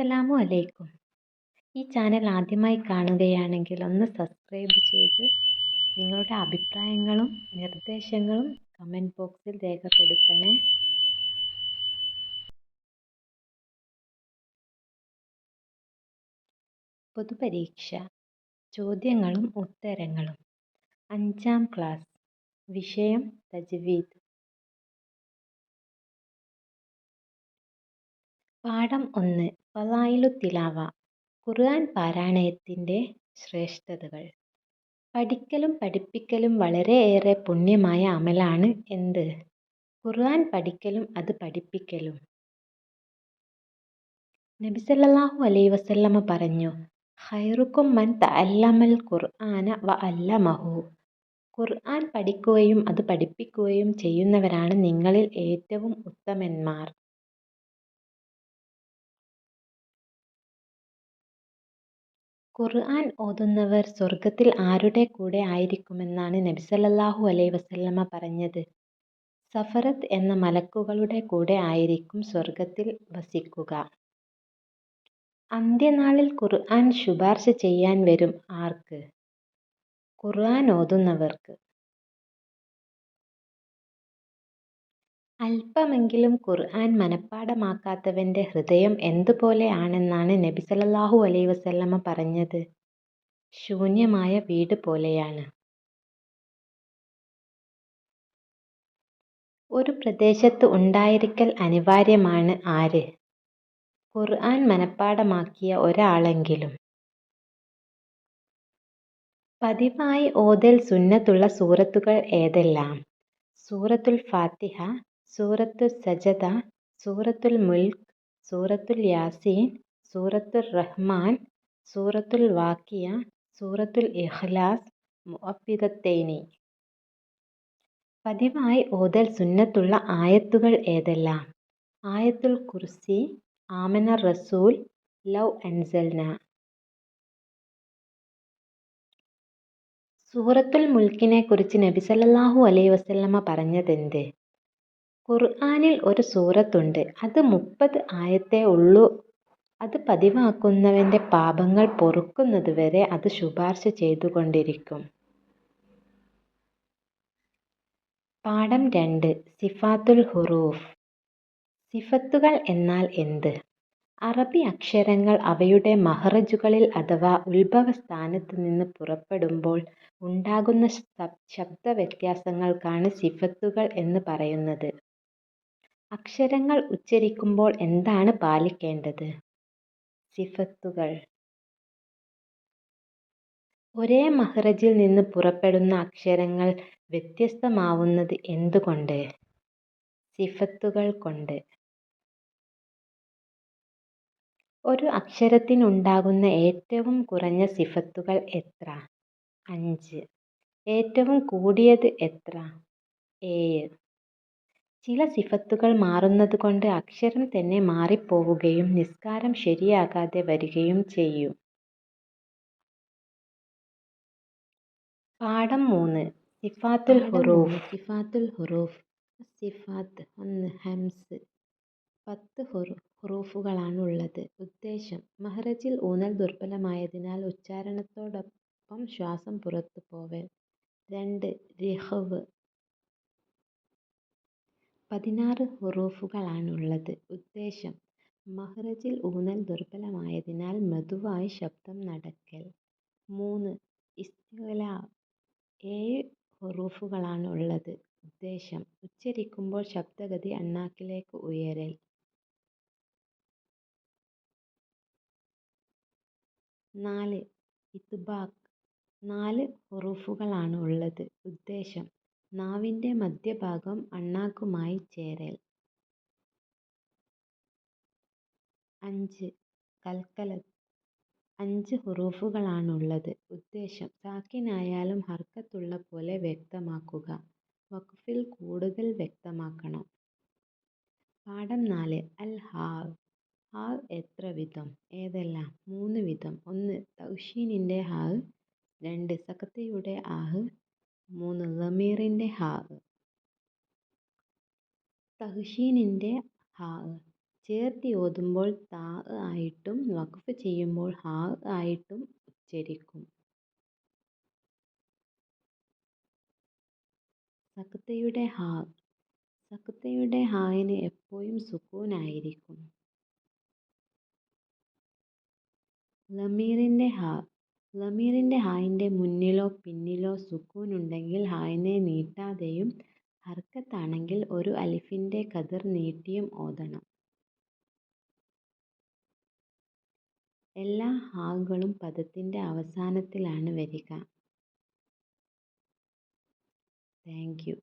അസ്സലാമു അലൈക്കും. ഈ ചാനൽ ആദ്യമായി കാണുകയാണെങ്കിൽ ഒന്ന് സബ്സ്ക്രൈബ് ചെയ്ത് നിങ്ങളുടെ അഭിപ്രായങ്ങളും നിർദ്ദേശങ്ങളും കമന്റ് ബോക്സിൽ രേഖപ്പെടുത്തണേ. പൊതുപരീക്ഷ. ചോദ്യങ്ങളും ഉത്തരങ്ങളും. അഞ്ചാം ക്ലാസ്. വിഷയം തജ്വീദ്. പാഠം ഒന്ന്. ഫളായിലു തിലാവ ഖുർആൻ പാരായണത്തിന്റെ ശ്രേഷ്ഠതകൾ. പഠിക്കലും പഠിപ്പിക്കലും വളരെയേറെ പുണ്യമായ അമലാണ് എന്ത്? ഖുർആൻ പഠിക്കലും അത് പഠിപ്പിക്കലും. നബി സല്ലല്ലാഹു അലൈഹി വസല്ലമ പറഞ്ഞു ഖൈറുക്കും മൻ തഅല്ലമൽ ഖുർആന വ അല്ലമഹു ഖുർആൻ പഠിക്കുകയും അത് പഠിപ്പിക്കുകയും ചെയ്യുന്നവരാണ് നിങ്ങളിൽ ഏറ്റവും ഉത്തമന്മാർ. ഖുർആൻ ഓതുന്നവർ സ്വർഗത്തിൽ ആരുടെ കൂടെ ആയിരിക്കുമെന്നാണ് നബി സല്ലല്ലാഹു അലൈഹി വസല്ലമ പറഞ്ഞത്. സഫറത്ത് എന്ന മലക്കുകളുടെ കൂടെ ആയിരിക്കും സ്വർഗത്തിൽ വസിക്കുക. അന്ത്യനാളിൽ ഖുർആൻ ശുപാർശ ചെയ്യാൻ വരും ആർക്ക്? ഖുർആൻ ഓതുന്നവർക്ക്. അല്പമെങ്കിലും ഖുർആൻ മനഃപ്പാഠമാക്കാത്തവന്റെ ഹൃദയം എന്തുപോലെയാണെന്നാണ് നബി സല്ലല്ലാഹു അലൈഹി വസല്ലമ പറഞ്ഞത്? ശൂന്യമായ വീട് പോലെയാണ്. ഒരു പ്രദേശത്ത് ഉണ്ടായിരിക്കൽ അനിവാര്യമാണ് ആര്? ഖുർആൻ മനഃപ്പാഠമാക്കിയ ഒരാളെങ്കിലും. പതിവായി ഓതൽ സുന്നത്തുള്ള സൂറത്തുകൾ ഏതെല്ലാം? സൂറത്തുൽ ഫാത്തിഹ സൂറത്തുൽ സജദ സൂറത്തുൽ മുൽക്ക് സൂറത്തുൽ യാസീൻ സൂറത്തുർ റഹ്മാൻ സൂറത്തുൽ വാക്കിയ സൂറത്തുൽ ഇഖ്ലാസ് മുഅവ്വിദത്തൈനി പതിവായി ഓതൽ സുന്നത്തുള്ള ആയത്തുകൾ ഏതെല്ലാം? ആയത്തുൽ കുർസി ആമന റസൂൽ ലൗ അൻസൽന. സൂറത്തുൽ മുൽക്കിനെ കുറിച്ച് നബി സല്ലല്ലാഹു അലൈഹി വസല്ലമ പറഞ്ഞതെന്ത്? ഖുർആനിൽ ഒരു സൂറത്തുണ്ട്. അത് മുപ്പത് ആയത്തേ ഉള്ളൂ. അത് പതിവാക്കുന്നവന്റെ പാപങ്ങൾ പൊറുക്കുന്നത് വരെ അത് ശുപാർശ ചെയ്തുകൊണ്ടിരിക്കും. പാഠം രണ്ട്. സിഫാത്തുൽ ഹുറൂഫ്. സിഫത്തുകൾ എന്നാൽ എന്ത്? അറബി അക്ഷരങ്ങൾ അവയുടെ മഹറജുകളിൽ അഥവാ ഉത്ഭവസ്ഥാനത്ത് നിന്ന് പുറപ്പെടുമ്പോൾ ഉണ്ടാകുന്ന ശബ്ദ വ്യത്യാസങ്ങൾക്കാണ് സിഫത്തുകൾ എന്ന് പറയുന്നത്. അക്ഷരങ്ങൾ ഉച്ചരിക്കുമ്പോൾ എന്താണ് പാലിക്കേണ്ടത്? സിഫത്തുകൾ. ഒരേ മഹ്റജിൽ നിന്ന് പുറപ്പെടുന്ന അക്ഷരങ്ങൾ വ്യത്യസ്തമാവുന്നത് എന്തുകൊണ്ട്? സിഫത്തുകൾ കൊണ്ട്. ഒരു അക്ഷരത്തിനുണ്ടാകുന്ന ഏറ്റവും കുറഞ്ഞ സിഫത്തുകൾ എത്ര? അഞ്ച്. ഏറ്റവും കൂടിയത് എത്ര? ഏഴ്. ചില സിഫത്തുകൾ മാറുന്നതുകൊണ്ട് അക്ഷരം തന്നെ മാറിപ്പോവുകയും നിസ്കാരം ശരിയാകാതെ വരികയും ചെയ്യും. പാഠം മൂന്ന്. സിഫാത്തുൽ ഹുറൂഫ്. സിഫാത്തുൽ ഹുറൂഫ്. സിഫാത്ത് ഒന്ന് ഹംസ്. പത്ത് ഹുറൂഫുകളാണ് ഉള്ളത് ഉദ്ദേശം മഹ്റജിൽ ഊന്നൽ ദുർബലമായതിനാൽ ഉച്ചാരണത്തോടൊപ്പം ശ്വാസം പുറത്തു പോവൽ രണ്ട് റിഹ്വ് പതിനാറ് ഹുറൂഫുകളാണുള്ളത് ഉദ്ദേശം മഹ്റജിൽ ഊന്നൽ ദുർബലമായതിനാൽ മൃദുവായി ശബ്ദം നടക്കൽ മൂന്ന് ഇസ്തില ഏഴ് ഹുറൂഫുകളാണുള്ളത്. ഉദ്ദേശം ഉച്ചരിക്കുമ്പോൾ ശബ്ദഗതി അണ്ണാക്കിലേക്ക് ഉയരൽ നാല് ഇത്ബാക്ക്. നാല് ഹുറൂഫുകളാണ് ഉള്ളത് നാവിന്റെ മധ്യഭാഗം അണ്ണാക്കുമായി ചേരൽ. അഞ്ച്. കൽക്കലത്ത് അഞ്ച് ഹുറൂഫുകളാണുള്ളത്. ഉദ്ദേശം സാക്കിനായാലും ഹർക്കത്തുള്ള പോലെ വ്യക്തമാക്കുക. വഖഫിൽ കൂടുതൽ വ്യക്തമാക്കണം. പാഠം നാല്. അൽ ഹാവ്. ഹാവ് എത്ര വിധം? ഏതെല്ലാം? മൂന്ന് വിധം. ഒന്ന് തൗഷീനിന്റെ ഹാവ്. രണ്ട് സക്കത്തയുടെ ആഹ്. മൂന്ന് ലമീറിന്റെ ഹാവ് തഹ്ഷീനിന്റെ ഹാവ് ചേർത്തി ഓതുമ്പോൾ താ ആയിട്ടും വഖഫ് ചെയ്യുമ്പോൾ ഹാ ആയിട്ടും ഉച്ചരിക്കും. സക്തയുടെ ഹാ. സക്തയുടെ ഹായിന് എപ്പോഴും സുക്കൂനായിരിക്കും ലമീറിന്റെ ഹാ. ലമീറിന്റെ ഹായിന്റെ മുന്നിലോ പിന്നിലോ സുക്കൂനുണ്ടെങ്കിൽ ഹായിനെ നീട്ടാതെയും ഹർക്കത്താണെങ്കിൽ ഒരു അലിഫിന്റെ ഖദർ നീട്ടിയും ഓതണം. എല്ലാ ഹാകളും പദത്തിന്റെ അവസാനത്തിലാണ് വരിക. Thank you